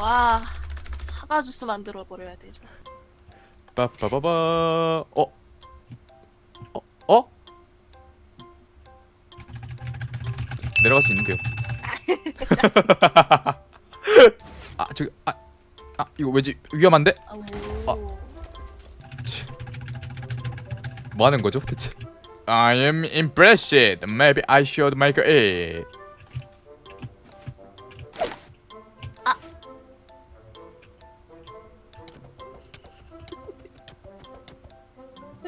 와 사과 주스 만들어 버려야 되죠. 빠빠바바 어? 어? 어? 내려갈 수 있는데요 아 저기 아, 아 이거 왜지 위험한데? 오. 뭐 하는 거죠 대체? I am impressed. Maybe I should make it.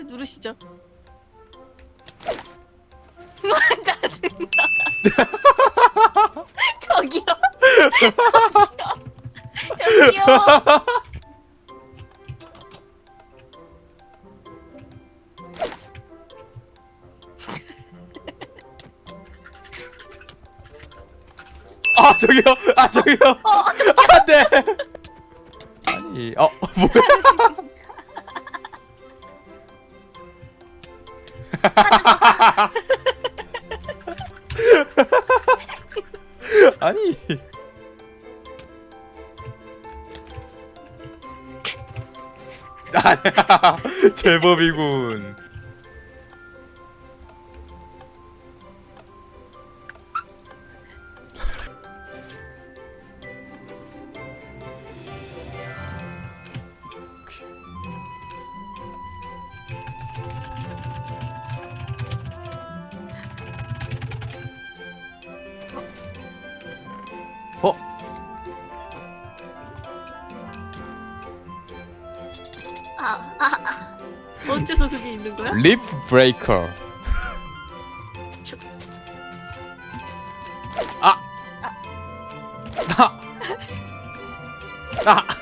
누르시죠. 짜증나. 저기요. 저기요. 저기요. 아 저기요. 아 저기요. 어, 저, 안돼. 아니 어 뭐야? 아니 아, 제법이군. 어? 아, 아, 아. 언제서 그게 있는 거야? 립 브레이커. 아! 아! 아! 아!